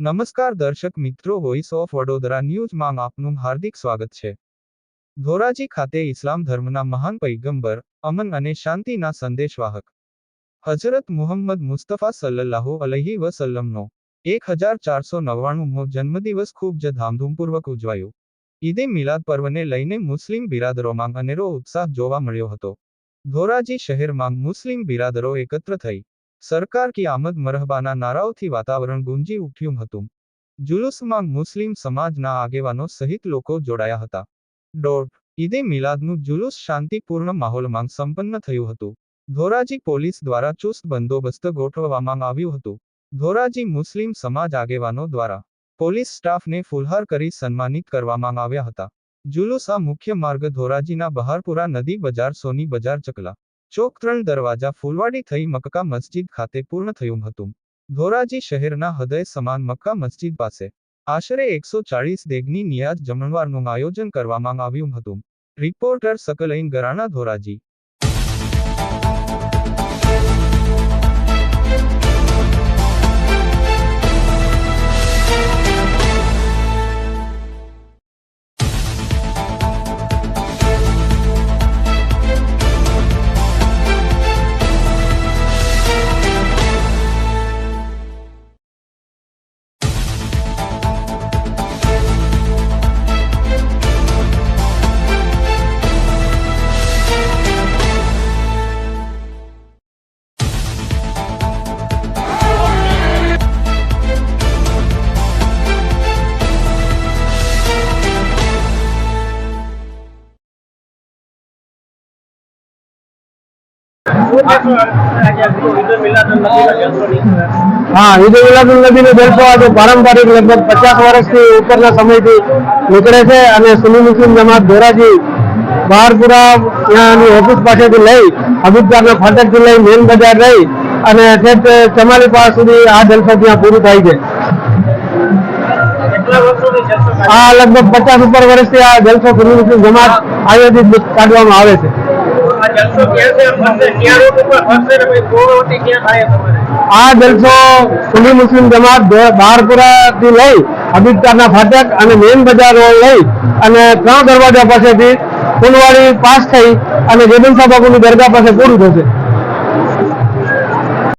નમસ્કાર દર્શક મિત્રો વોઇસ ઓફ વડોદરા ન્યૂઝમાં આપનું હાર્દિક સ્વાગત છે. ધોરાજી ખાતે ઇસ્લામ ધર્મના મહાન પૈગંબર, અમન અને શાંતિના સંદેશવાહક હજરત મુહમ્મદ મુસ્તફા સલ્લલ્લાહુ અલહી વસલ્લમનો એક હજાર ચારસો નવ્વાણુંમો જન્મદિવસ ખૂબ જ ધામધૂમપૂર્વક ઉજવાયો. ઈદે મિલાદ પર્વને લઈને મુસ્લિમ બિરાદરોમાં અનેરો ઉત્સાહ જોવા મળ્યો હતો. ધોરાજી શહેરમાં મુસ્લિમ બિરાદરો એકત્ર થઈ સરકાર કી આમદ મરહબાના નારાઓથી વાતાવરણ ગુંજી ઉઠ્યું હતું. જુલુસમાં મુસ્લિમ સમાજના આગેવાનો સહિત લોકો જોડાયા હતા. દોઢ, ઈદે મિલાદનું જુલુસ શાંતિપૂર્ણ માહોલમાં સંપન્ન થયું હતું. ધોરાજી પોલીસ દ્વારા ચુસ્ત બંદોબસ્ત ગોઠવવામાં આવ્યું હતું. ધોરાજી મુસ્લિમ સમાજ આગેવાનો દ્વારા પોલીસ સ્ટાફને ફુલહાર કરી સન્માનિત કરવામાં આવ્યા હતા. જુલુસ આ મુખ્ય માર્ગ ધોરાજીના બહારપુરા નદી બજાર સોની બજાર ચકલા ચોક ત્રણ દરવાજા ફૂલવાડી થઈ મક્કા મસ્જિદ ખાતે પૂર્ણ થયું હતું. ધોરાજી શહેરના હૃદય સમાન મક્કા મસ્જિદ પાસે આશરે એકસો ચાળીસ દેગની નિયાજ જમણવારનું આયોજન કરવામાં આવ્યું હતું. રિપોર્ટર સકલઈન ગરાણા ધોરાજી. હા ઈદ ઉલ નબી નો જલસો આજે પારંપરિક લગભગ પચાસ વર્ષથી ઉપરના સમયથી નીકળે છે અને સુની મુસ્લિમ જમાત ધોરાજી બહારપુરા ત્યાંની ઓફિસ પાસેથી લઈ હબીબદારના ફાટકથી લઈ મેન બજાર લઈ અને ચમાલી પાસ સુધી આ જલસો ત્યાં પૂરું થાય છે. આ લગભગ પચાસ ઉપર વર્ષથી આ જલસો સુની મુસ્લિમ જમાત આયોજિત કાઢવામાં આવે છે. આ જલસો સુન્ની મુસ્લિમ જમાત બહારપુરા થી લઈ હબીબતારના ફાટક અને મેન બજાર રોડ લઈ અને ત્રણ દરવાજા પાસેથી ફૂલવાડી પાસ થઈ અને જેબિન સાહેબ બાપુની દરગાહ પાસે પૂરું થશે.